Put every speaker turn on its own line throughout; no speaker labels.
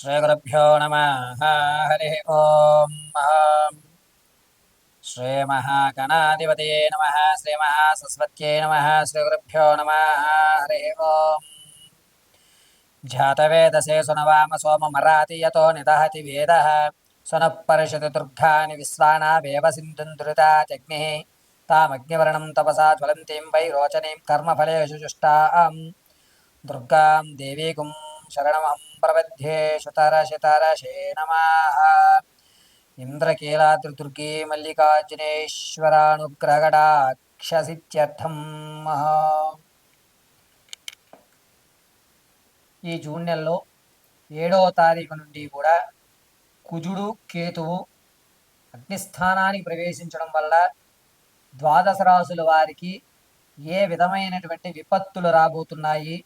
श्रीगुरुभ्यो नमः। हरिः ॐ श्रीमहागणाधिपतये नमः। श्रीमहासरस्वत्यै नमः। श्रीगुरुभ्यो नमः। हरिः ॐ जातवेदसे सुनवाम सोममराति यतो निदहति वेदः। सुनः परिषति दुर्गानि विश्वानावेव सिन्धुन्दुरिता जग्निः तामग्निवर्णं तपसा ज्वलन्तीं वै रोचनीं कर्मफलेषु जुष्टां दुर्गां देवीकुं शरणमहं प्रपद्ये शुतरशितरशे नमः ఇంద్రకీలాద్రిదుర్గే మల్లికార్జునేశ్వరానుగ్రహడాక్షసిత్యర్థం ఈ జూన్ నెలలో ఏడవ తారీఖు నుండి కూడా కుజుడు కేతువు అగ్నిస్థానానికి ప్రవేశించడం వల్ల ద్వాదశ రాసుల వారికి ఏ విధమైనటువంటి విపత్తులు రాబోతున్నాయి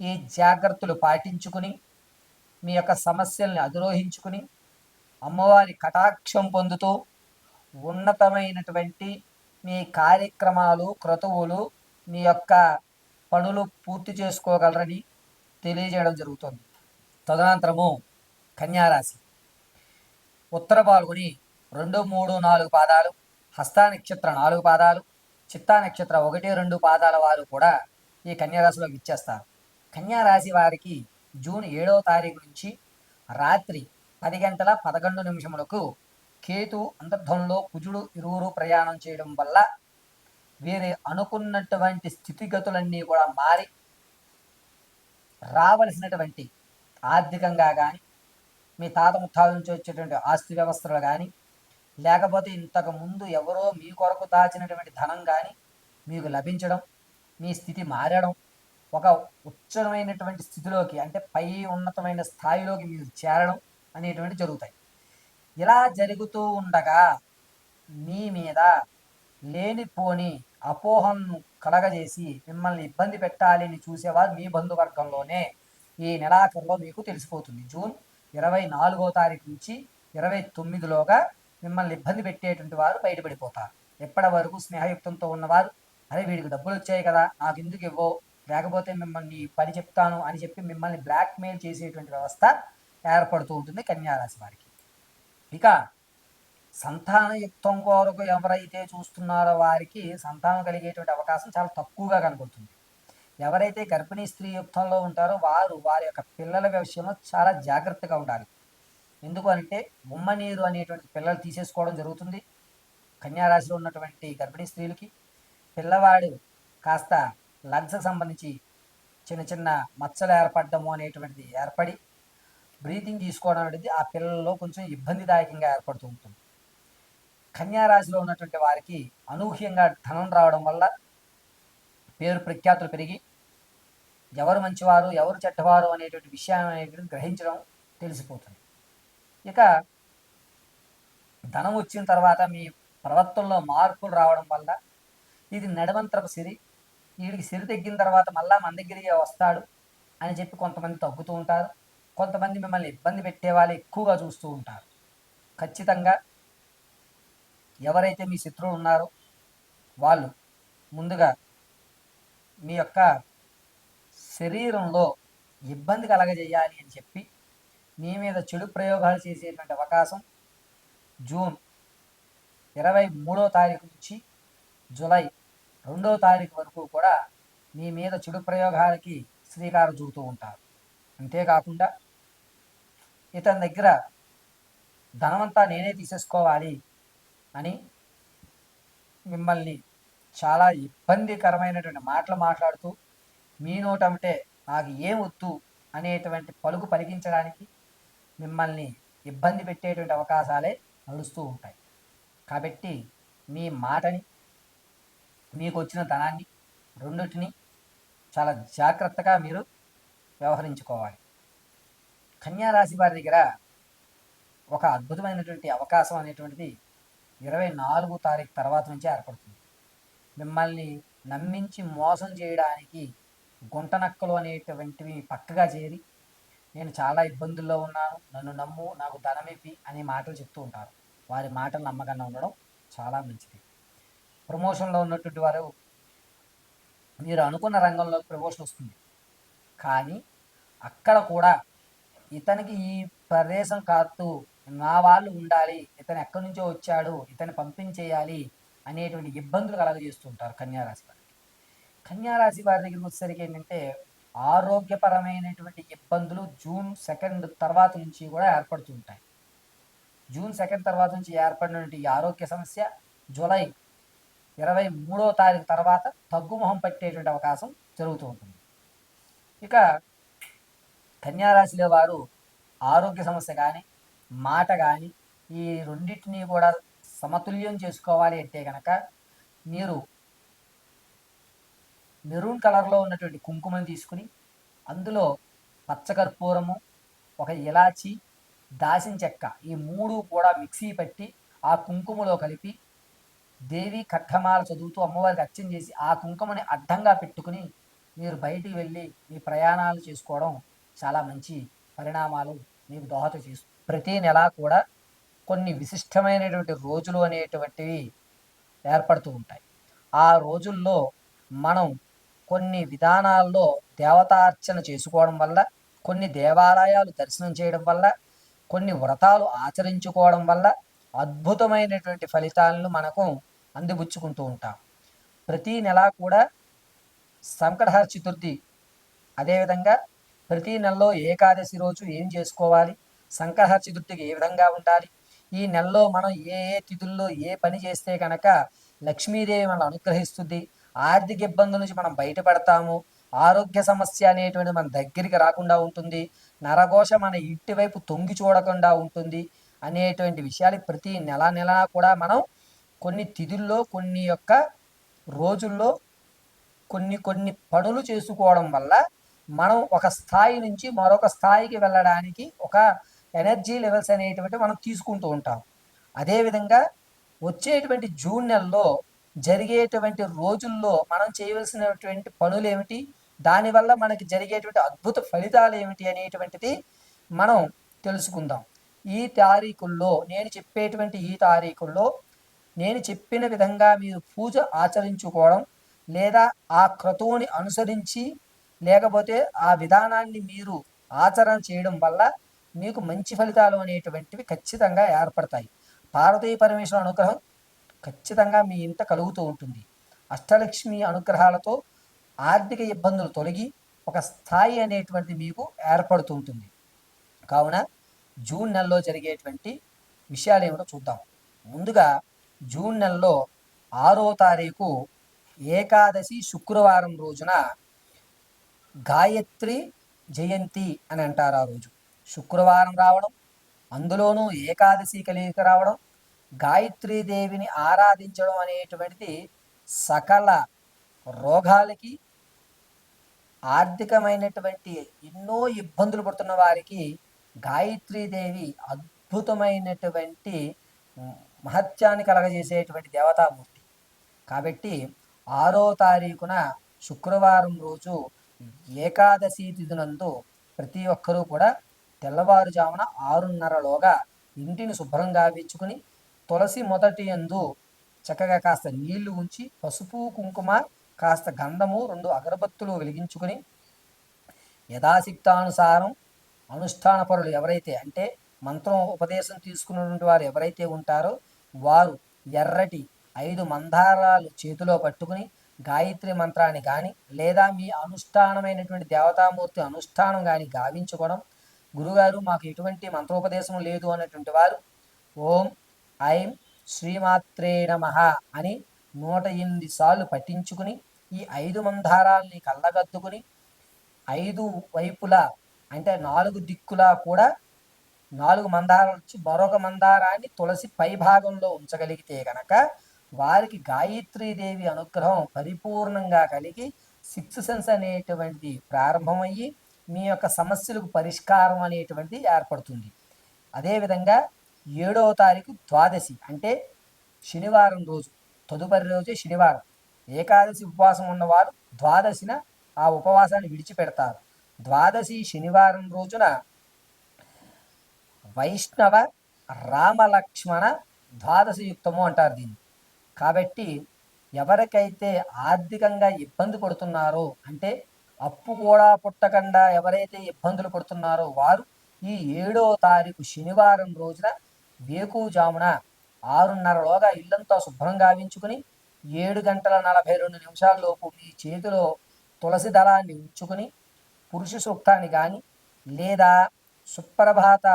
ఈ జాగ్రత్తలు పాటించుకుని మీ యొక్క సమస్యల్ని అధిరోహించుకుని అమ్మవారి కటాక్షం పొందుతూ ఉన్నతమైనటువంటి మీ కార్యక్రమాలు క్రతువులు మీ యొక్క పనులు పూర్తి చేసుకోగలరని తెలియజేయడం జరుగుతుంది. తదనంతరము కన్యారాశి. ఉత్తర పాల్గొని రెండు మూడు నాలుగు పాదాలు హస్తా నక్షత్ర నాలుగు పాదాలు చిత్తా నక్షత్ర ఒకటి రెండు పాదాల వారు కూడా ఈ కన్యారాశిలోకి ఇచ్చేస్తారు. కన్యా రాశి వారికి జూన్ ఏడవ తారీఖు నుంచి రాత్రి పది గంటల పదకొండు నిమిషములకు కేతు అంతర్ధంలో కుజుడు ఇరువురు ప్రయాణం చేయడం వల్ల వీరి అనుకున్నటువంటి స్థితిగతులన్నీ కూడా మారి రావలసినటువంటి ఆర్థికంగా కానీ మీ తాత ముత్తాల నుంచి వచ్చేటువంటి ఆస్తి వ్యవస్థలు కానీ లేకపోతే ఇంతకు ముందు ఎవరో మీ కొరకు దాచినటువంటి ధనం కానీ మీకు లభించడం మీ స్థితి మారడం ఒక ఉచ్చమైనటువంటి స్థితిలోకి అంటే పై ఉన్నతమైన స్థాయిలోకి మీరు చేరడం అనేటువంటి జరుగుతాయి. ఇలా జరుగుతూ ఉండగా మీ మీద లేనిపోని అపోహను కలగజేసి మిమ్మల్ని ఇబ్బంది పెట్టాలని చూసేవారు మీ బంధువర్గంలోనే ఈ నెలాఖరులో మీకు తెలిసిపోతుంది. జూన్ ఇరవై నాలుగో తారీఖు నుంచి ఇరవై తొమ్మిదిలోగా మిమ్మల్ని ఇబ్బంది పెట్టేటువంటి వారు బయటపడిపోతారు. ఎప్పటి వరకు స్నేహయుక్తంతో ఉన్నవారు అరే వీడికి డబ్బులు వచ్చాయి కదా నాకు ఎందుకు ఇవ్వో లేకపోతే మిమ్మల్ని పని చెప్తాను అని చెప్పి మిమ్మల్ని బ్లాక్మెయిల్ చేసేటువంటి వ్యవస్థ ఏర్పడుతూ ఉంటుంది కన్యారాశి వారికి. ఇక సంతానయుక్తం కొరకు ఎవరైతే చూస్తున్నారో వారికి సంతానం కలిగేటువంటి అవకాశం చాలా తక్కువగా కనబడుతుంది. ఎవరైతే గర్భిణీ స్త్రీ యుక్తంలో ఉంటారో వారు వారి యొక్క పిల్లల విషయంలో చాలా జాగ్రత్తగా ఉండాలి. ఎందుకు అంటే ఉమ్మ నీరు అనేటువంటి పిల్లలు తీసేసుకోవడం జరుగుతుంది. కన్యారాశిలో ఉన్నటువంటి గర్భిణీ స్త్రీలకి పిల్లవాడు కాస్త లంగ్స్కి సంబంధించి చిన్న చిన్న మచ్చలు ఏర్పడము అనేటువంటిది ఏర్పడి బ్రీతింగ్ తీసుకోవడం అనేది ఆ పిల్లల్లో కొంచెం ఇబ్బందిదాయకంగా ఏర్పడుతూ ఉంటుంది. కన్యారాశిలో ఉన్నటువంటి వారికి అనూహ్యంగా ధనం రావడం వల్ల పేరు ప్రఖ్యాతులు పెరిగి ఎవరు మంచివారు ఎవరు చెడ్డవారు అనేటువంటి విషయం అనేటువంటి గ్రహించడం తెలిసిపోతుంది. ఇక ధనం వచ్చిన తర్వాత మీ ప్రవర్తనలో మార్పులు రావడం వల్ల ఇది నడవంతరపు సిరి వీడికి సిరి తగ్గిన తర్వాత మళ్ళా మన దగ్గరికి వస్తాడు అని చెప్పి కొంతమంది తగ్గుతూ ఉంటారు. కొంతమంది మిమ్మల్ని ఇబ్బంది పెట్టే వాళ్ళు ఎక్కువగా చూస్తూ ఉంటారు. ఖచ్చితంగా ఎవరైతే మీ శత్రువులు ఉన్నారో వాళ్ళు ముందుగా మీ యొక్క శరీరంలో ఇబ్బంది కలగజేయాలి అని చెప్పి మీ మీద చెడు ప్రయోగాలు చేసేటువంటి అవకాశం జూన్ ఇరవై మూడో తారీఖు నుంచి జూలై రెండో తారీఖు వరకు కూడా మీ మీద చెడు ప్రయోగాలకి శ్రీకారం చూపుతూ ఉంటారు. అంతేకాకుండా ఇతని దగ్గర ధనమంతా నేనే తీసేసుకోవాలి అని మిమ్మల్ని చాలా ఇబ్బందికరమైనటువంటి మాటలు మాట్లాడుతూ మీ నోటమిటే నాకు ఏం వద్దు అనేటువంటి పలుకు పలికించడానికి మిమ్మల్ని ఇబ్బంది పెట్టేటువంటి అవకాశాలే నడుస్తూ ఉంటాయి. కాబట్టి మీ మాటని మీకు వచ్చిన ధనాన్ని రెండింటిని చాలా జాగ్రత్తగా మీరు వ్యవహరించుకోవాలి. కన్యారాశి వారి దగ్గర ఒక అద్భుతమైనటువంటి అవకాశం అనేటువంటిది ఇరవై నాలుగు తారీఖు తర్వాత నుంచి ఏర్పడుతుంది. మిమ్మల్ని నమ్మించి మోసం చేయడానికి గుంటనక్కలు అనేటువంటివి పక్కగా చేరి నేను చాలా ఇబ్బందుల్లో ఉన్నాను నన్ను నమ్ము నాకు ధనమిపి అనే మాటలు చెప్తూ ఉంటారు. వారి మాటలు నమ్మకంగా ఉండడం చాలా మంచిది. ప్రమోషన్లో ఉన్నటువంటి వారు మీరు అనుకున్న రంగంలో ప్రమోషన్ వస్తుంది. కానీ అక్కడ కూడా ఇతనికి ఈ ప్రదేశం కాదు నా వాళ్ళు ఉండాలి ఇతను ఎక్కడి నుంచో వచ్చాడు ఇతను పంపించేయాలి అనేటువంటి ఇబ్బందులు కలగజేస్తుంటారు కన్యారాశి వారికి కన్యారాశి వారి దగ్గరికి వచ్చేసరికి ఏంటంటే ఆరోగ్యపరమైనటువంటి ఇబ్బందులు జూన్ సెకండ్ తర్వాత నుంచి కూడా ఏర్పడుతుంటాయి జూన్ సెకండ్ తర్వాత నుంచి ఏర్పడినటువంటి ఆరోగ్య సమస్య జూలై ఇరవై మూడో తారీఖు తర్వాత తగ్గుముఖం పట్టేటువంటి అవకాశం జరుగుతూ ఉంటుంది. ఇక కన్యారాశిలో వారు ఆరోగ్య సమస్య కానీ మాట కానీ ఈ రెండింటినీ కూడా సమతుల్యం చేసుకోవాలి అంటే కనుక మీరు మెరూన్ కలర్లో ఉన్నటువంటి కుంకుమని తీసుకుని అందులో పచ్చకర్పూరము ఒక ఇలాచి దాసిన చెక్క ఈ మూడు కూడా మిక్సీ పట్టి ఆ కుంకుమలో కలిపి దేవి కట్టమాల చదువుతూ అమ్మవారికి అర్చన చేసి ఆ కుంకుమని అడ్డంగా పెట్టుకుని మీరు బయటికి వెళ్ళి మీ ప్రయాణాలు చేసుకోవడం చాలా మంచి పరిణామాలు మీకు దోహద చేస్తుంది. ప్రతి నెల కూడా కొన్ని విశిష్టమైనటువంటి రోజులు అనేటువంటివి ఏర్పడుతూ ఉంటాయి. ఆ రోజుల్లో మనం కొన్ని విధానాల్లో దేవతార్చన చేసుకోవడం వల్ల కొన్ని దేవాలయాలు దర్శనం చేయడం వల్ల కొన్ని వ్రతాలు ఆచరించుకోవడం వల్ల అద్భుతమైనటువంటి ఫలితాలను మనకు అందిపుచ్చుకుంటూ ఉంటాం. ప్రతి నెల కూడా సంకటహర చతుర్థి. అదేవిధంగా ప్రతి నెలలో ఏకాదశి రోజు ఏం చేసుకోవాలి? సంకటహర చతుర్థికి ఏ విధంగా ఉండాలి? ఈ నెలలో మనం ఏ ఏ తిథుల్లో ఏ పని చేస్తే కనుక లక్ష్మీదేవి మనల్ని అనుగ్రహిస్తుంది? ఆర్థిక ఇబ్బందుల నుంచి మనం బయటపడతాము? ఆరోగ్య సమస్య అనేటువంటి మన దగ్గరికి రాకుండా ఉంటుంది? నరఘోష మన ఇంటి వైపు తొంగి చూడకుండా ఉంటుంది? అనేటువంటి విషయాలు ప్రతి నెల నెల కూడా మనం కొన్ని తిథుల్లో కొన్ని యొక్క రోజుల్లో కొన్ని కొన్ని పనులు చేసుకోవడం వల్ల మనం ఒక స్థాయి నుంచి మరొక స్థాయికి వెళ్ళడానికి ఒక ఎనర్జీ లెవెల్స్ అనేటువంటి మనం తీసుకుంటూ ఉంటాం. అదేవిధంగా వచ్చేటువంటి జూన్ నెలలో జరిగేటువంటి రోజుల్లో మనం చేయవలసినటువంటి పనులు ఏమిటి దానివల్ల మనకి జరిగేటువంటి అద్భుత ఫలితాలు ఏమిటి అనేటువంటిది మనం తెలుసుకుందాం. ఈ తారీఖుల్లో నేను చెప్పేటువంటి ఈ తారీఖుల్లో నేను చెప్పిన విధంగా మీరు పూజ ఆచరించుకోవడం లేదా ఆ క్రతువుని అనుసరించి లేకపోతే ఆ విధానాన్ని మీరు ఆచరణ చేయడం వల్ల మీకు మంచి ఫలితాలు అనేటువంటివి ఖచ్చితంగా ఏర్పడతాయి. పార్వతీ పరమేశ్వర అనుగ్రహం ఖచ్చితంగా మీ ఇంట కలుగుతూ ఉంటుంది. అష్టలక్ష్మి అనుగ్రహాలతో ఆర్థిక ఇబ్బందులు తొలగి ఒక స్థాయి అనేటువంటిది మీకు ఏర్పడుతుంటుంది కావున జూన్ నెలలో జరిగేటువంటి విషయాలు ఏమిటో చూద్దాం. ముందుగా జూన్ నెలలో ఆరో తారీఖు ఏకాదశి శుక్రవారం రోజున గాయత్రి జయంతి అని అంటారు ఆ రోజు. శుక్రవారం రావడం అందులోనూ ఏకాదశి కలిగి రావడం గాయత్రీదేవిని ఆరాధించడం అనేటువంటిది సకల రోగాలకి ఆర్థికమైనటువంటి ఎన్నో ఇబ్బందులు పడుతున్న వారికి గాయత్రీదేవి అద్భుతమైనటువంటి మహత్యాన్ని కలగజేసేటువంటి దేవతామూర్తి. కాబట్టి ఆరో తారీఖున శుక్రవారం రోజు ఏకాదశి తిథునందు ప్రతి ఒక్కరూ కూడా తెల్లవారుజామున ఆరున్నరలోగా ఇంటిని శుభ్రంగా వేచుకుని తులసి మొదటి ఎందు చక్కగా కాస్త నీళ్ళు ఉంచి పసుపు కుంకుమ కాస్త గంధము రెండు అగరబత్తులు వెలిగించుకుని యథాశక్తానుసారం అనుష్ఠాన పరులు ఎవరైతే అంటే మంత్రం ఉపదేశం తీసుకున్నటువంటి వారు ఎవరైతే ఉంటారో వారు ఎర్రటి ఐదు మందారాలు చేతిలో పట్టుకుని గాయత్రి మంత్రాన్ని కానీ లేదా మీ అనుష్ఠానమైనటువంటి దేవతామూర్తి అనుష్ఠానం కానీ గావించుకోవడం. గురుగారు మాకు ఎటువంటి మంత్రోపదేశం లేదు అన్నటువంటి వారు ఓం ఐం శ్రీమాత్రే నమ అని నూట ఎనిమిది సార్లు పట్టించుకుని ఈ ఐదు మందారాల్ని కళ్ళగద్దుకుని ఐదు వైపులా అంటే నాలుగు దిక్కులా కూడా నాలుగు మందారాలు వచ్చి మరొక మందారాన్ని తులసి పై భాగంలో ఉంచగలిగితే గనక వారికి గాయత్రీదేవి అనుగ్రహం పరిపూర్ణంగా కలిగి సిక్స్ సెన్స్ అనేటువంటిది ప్రారంభమయ్యి మీ యొక్క సమస్యలకు పరిష్కారం అనేటువంటిది ఏర్పడుతుంది. అదేవిధంగా ఏడవ తారీఖు ద్వాదశి అంటే శనివారం రోజు తదుపరి రోజే శనివారం. ఏకాదశి ఉపవాసం ఉన్నవారు ద్వాదశిన ఆ ఉపవాసాన్ని విడిచిపెడతారు. ద్వాదశి శనివారం రోజున వైష్ణవ రామలక్ష్మణ ద్వాదశి యుక్తము అంటారు దీన్ని. కాబట్టి ఎవరికైతే ఆర్థికంగా ఇబ్బంది పడుతున్నారో అంటే అప్పు కూడా పుట్టకుండా ఎవరైతే ఇబ్బందులు పడుతున్నారో వారు ఈ ఏడో తారీఖు శనివారం రోజున వేకుజామున ఆరున్నరలోగా ఇల్లంతా శుభ్రం గావించుకుని ఏడు గంటల నలభై రెండు నిమిషాల్లోపు మీ చేతిలో తులసి దళాన్ని ఉంచుకుని పురుష సూక్తాన్ని కానీ లేదా సుప్రభాత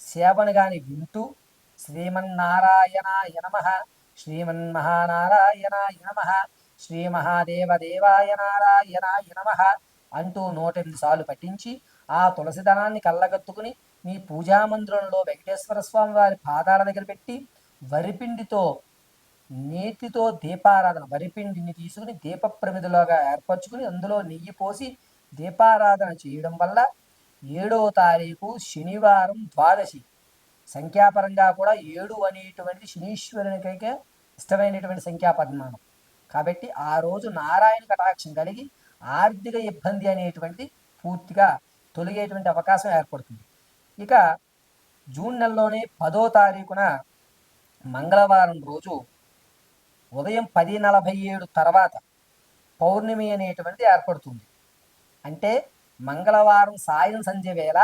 సేవను గాని వింటూ శ్రీమన్నారాయణాయ నమ. శ్రీమన్మహానారాయణాయ నమ. శ్రీ మహాదేవదేవాయ నారాయణాయ నమ అంటూ నూట ఎనిమిది సార్లు పట్టించి ఆ తులసిదనాన్ని కళ్ళగత్తుకుని మీ పూజామందిరంలో వెంకటేశ్వర స్వామి వారి పాదాల దగ్గర పెట్టి వరిపిండితో నేతితో దీపారాధన వరిపిండిని తీసుకుని దీప ప్రమిదలోగా ఏర్పరచుకుని అందులో నెయ్యి పోసి దీపారాధన చేయడం వల్ల ఏడవ తారీఖు శనివారం ద్వాదశి. సంఖ్యాపరంగా కూడా ఏడు అనేటువంటి శనీశ్వరునికైతే ఇష్టమైనటువంటి సంఖ్యాపరిమాణం. కాబట్టి ఆ రోజు నారాయణ కటాక్షం కలిగి ఆర్థిక ఇబ్బంది అనేటువంటి పూర్తిగా తొలగేటువంటి అవకాశం ఏర్పడుతుంది. ఇక జూన్ నెలలోనే పదో తారీఖున మంగళవారం రోజు ఉదయం పది నలభై ఏడు తర్వాత పౌర్ణమి అనేటువంటిది ఏర్పడుతుంది. అంటే మంగళవారం సాయం సంధ్య వేళ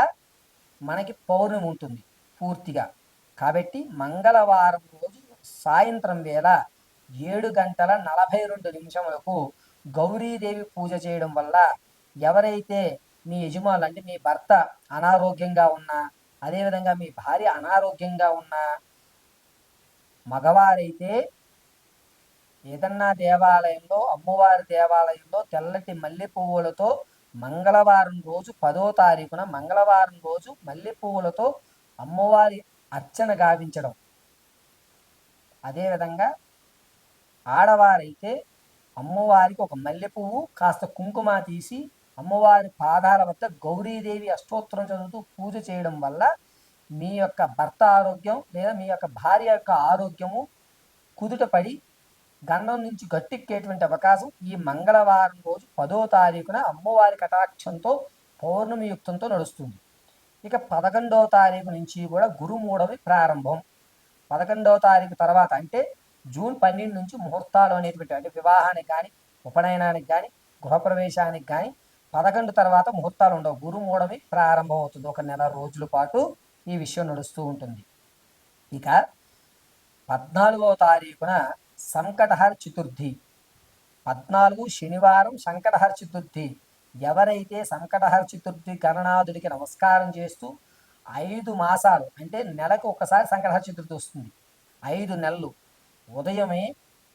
మనకి పౌర్ణమి ఉంటుంది పూర్తిగా. కాబట్టి మంగళవారం రోజు సాయంత్రం వేళ ఏడు గంటల నలభై రెండు నిమిషములకు గౌరీదేవి పూజ చేయడం వల్ల ఎవరైతే మీ యజమానులు అంటే మీ భర్త అనారోగ్యంగా ఉన్నా అదేవిధంగా మీ భార్య అనారోగ్యంగా ఉన్నా మగవారైతే ఏదన్నా దేవాలయంలో అమ్మవారి దేవాలయంలో తెల్లటి మల్లె పువ్వులతో మంగళవారం రోజు పదో తారీఖున మంగళవారం రోజు మల్లె పువ్వులతో అమ్మవారి అర్చన గావించడం. అదేవిధంగా ఆడవారైతే అమ్మవారికి ఒక మల్లె పువ్వు కాస్త కుంకుమ తీసి అమ్మవారి పాదాల వద్ద గౌరీదేవి అష్టోత్తరం చదువుతూ పూజ చేయడం వల్ల మీ యొక్క భర్త ఆరోగ్యం లేదా మీ యొక్క భార్య యొక్క ఆరోగ్యము కుదుటపడి గండం నుంచి గట్టెక్కేటువంటి అవకాశం ఈ మంగళవారం రోజు పదో తారీఖున అమ్మవారి కటాక్షంతో పౌర్ణమి యుక్తంతో నడుస్తుంది. ఇక పదకొండవ తారీఖు నుంచి కూడా గురుమూఢవి ప్రారంభం. పదకొండవ తారీఖు తర్వాత అంటే జూన్ పన్నెండు నుంచి ముహూర్తాలు అనేటువంటి అంటే వివాహానికి కానీ ఉపనయనానికి కానీ గృహప్రవేశానికి కానీ పదకొండు తర్వాత ముహూర్తాలు ఉండవు. గురుమూడవి ప్రారంభం అవుతుంది. ఒక నెల రోజుల పాటు ఈ విషయం నడుస్తూ ఉంటుంది. ఇక పద్నాలుగవ తారీఖున సంకటహర చతుర్థి. పద్నాలుగు శనివారం సంకటహర చతుర్థి. ఎవరైతే సంకటహర చతుర్థి గణనాథుడికి నమస్కారం చేస్తూ ఐదు మాసాలు అంటే నెలకు ఒకసారి సంకటహర చతుర్థి వస్తుంది. ఐదు నెలలు. ఉదయమే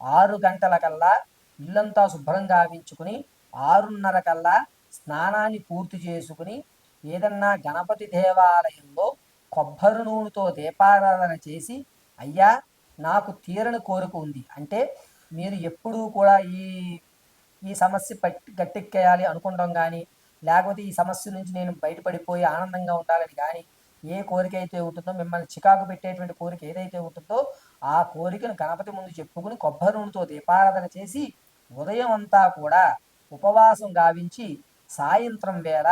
ఆరు గంటల కల్లా ఇల్లంతా శుభ్రం గావించుకుని ఆరున్నర కల్లా స్నానాన్ని పూర్తి చేసుకుని ఏదన్నా గణపతి దేవాలయంలో కొబ్బరి నూనెతో దీపారాధన చేసి అయ్యా నాకు తీరని కోరిక ఉంది. అంటే మీరు ఎప్పుడూ కూడా ఈ ఈ సమస్య పట్టి గట్టెక్కేయాలి అనుకుంటాం కానీ లేకపోతే ఈ సమస్య నుంచి నేను బయటపడిపోయి ఆనందంగా ఉండాలని కానీ ఏ కోరిక అయితే ఉంటుందో మిమ్మల్ని చికాకు పెట్టేటువంటి కోరిక ఏదైతే ఉంటుందో ఆ కోరికను గణపతి ముందు చెప్పుకుని కొబ్బరి నూనెతో దీపారాధన చేసి ఉదయం అంతా కూడా ఉపవాసం గావించి సాయంత్రం వేళ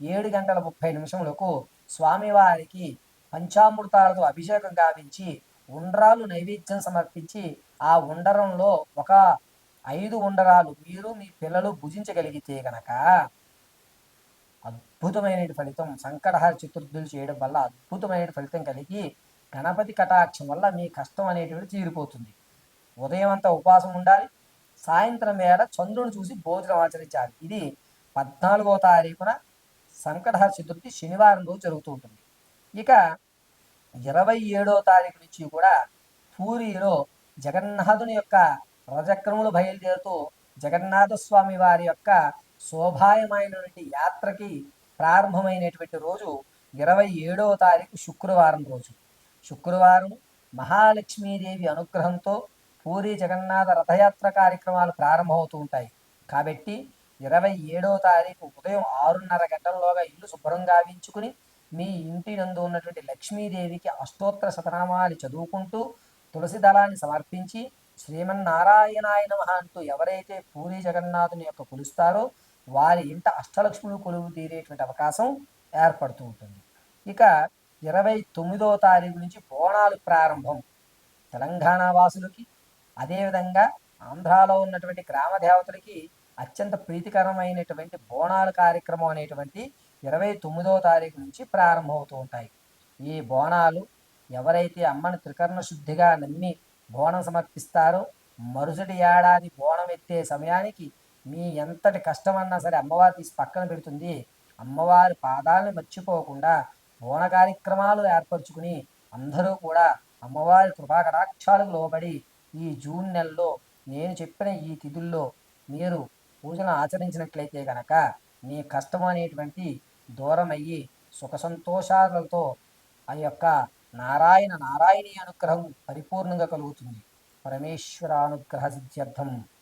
ఏడు గంటల ముప్పై నిమిషములకు స్వామివారికి పంచామృతాలతో అభిషేకం గావించి ఉండ్రాలు నైవేద్యం సమర్పించి ఆ ఉండరంలో ఒక ఐదు ఉండరాలు మీరు మీ పిల్లలు భుజించగలిగితే గనక అద్భుతమైన ఫలితం సంకటహార చతుర్థులు చేయడం వల్ల అద్భుతమైన ఫలితం కలిగి గణపతి కటాక్షం వల్ల మీ కష్టం అనేటువంటి తీరిపోతుంది. ఉదయం అంతా ఉపవాసం ఉండాలి. సాయంత్రం వేళ చంద్రుని చూసి భోజనం ఆచరించాలి. ఇది పద్నాలుగో తారీఖున సంకటహర చతుర్థి శనివారం రోజు జరుగుతూ ఉంటుంది. ఇక ఇరవై ఏడో తారీఖు నుంచి కూడా పూరిలో జగన్నాథుని యొక్క రజక్రములు బయలుదేరుతూ జగన్నాథ స్వామి వారి యొక్క శోభాయమైనటువంటి యాత్రకి ప్రారంభమైనటువంటి రోజు ఇరవై ఏడవ తారీఖు శుక్రవారం రోజు. శుక్రవారం మహాలక్ష్మీదేవి అనుగ్రహంతో పూరి జగన్నాథ రథయాత్ర కార్యక్రమాలు ప్రారంభమవుతూ ఉంటాయి. కాబట్టి ఇరవై ఏడవ తారీఖు ఉదయం ఆరున్నర గంటల్లోగా ఇల్లు శుభ్రం గావించుకుని మీ ఇంటి నందు ఉన్నటువంటి లక్ష్మీదేవికి అష్టోత్తర శతనామాలు చదువుకుంటూ తులసి దళాన్ని సమర్పించి శ్రీమన్నారాయణాయ నమ అంటూ ఎవరైతే పూరి జగన్నాథుని యొక్క కొలుస్తారో వారి ఇంట అష్టలక్ష్ములు కొలువు తీరేటువంటి అవకాశం ఏర్పడుతూ ఉంటుంది. ఇక ఇరవై తొమ్మిదో తారీఖు నుంచి బోనాలు ప్రారంభం తెలంగాణ వాసులకి అదేవిధంగా ఆంధ్రాలో ఉన్నటువంటి గ్రామ దేవతలకి అత్యంత ప్రీతికరమైనటువంటి బోనాల కార్యక్రమం అనేటువంటి ఇరవై తొమ్మిదో తారీఖు నుంచి ప్రారంభమవుతూ ఉంటాయి. ఈ బోనాలు ఎవరైతే అమ్మని త్రికరణ శుద్ధిగా నమ్మి బోనం సమర్పిస్తారో మరుసటి ఏడాది బోనం ఎత్తే సమయానికి మీ ఎంతటి కష్టమన్నా సరే అమ్మవారు తీసి పక్కన పెడుతుంది. అమ్మవారి పాదాలను మర్చిపోకుండా బోన కార్యక్రమాలు ఏర్పరచుకుని అందరూ కూడా అమ్మవారి కృపాకటాక్షాలకు లోబడి ఈ జూన్ నెలలో నేను చెప్పిన ఈ తిథుల్లో మీరు పూజను ఆచరించినట్లయితే కనుక మీ కష్టం అనేటువంటి దూరమయ్యి సుఖసంతోషాలతో ఆ యొక్క నారాయణ నారాయణీ అనుగ్రహం పరిపూర్ణంగా కలుగుతుంది. పరమేశ్వర అనుగ్రహ సిద్ధ్యర్థం.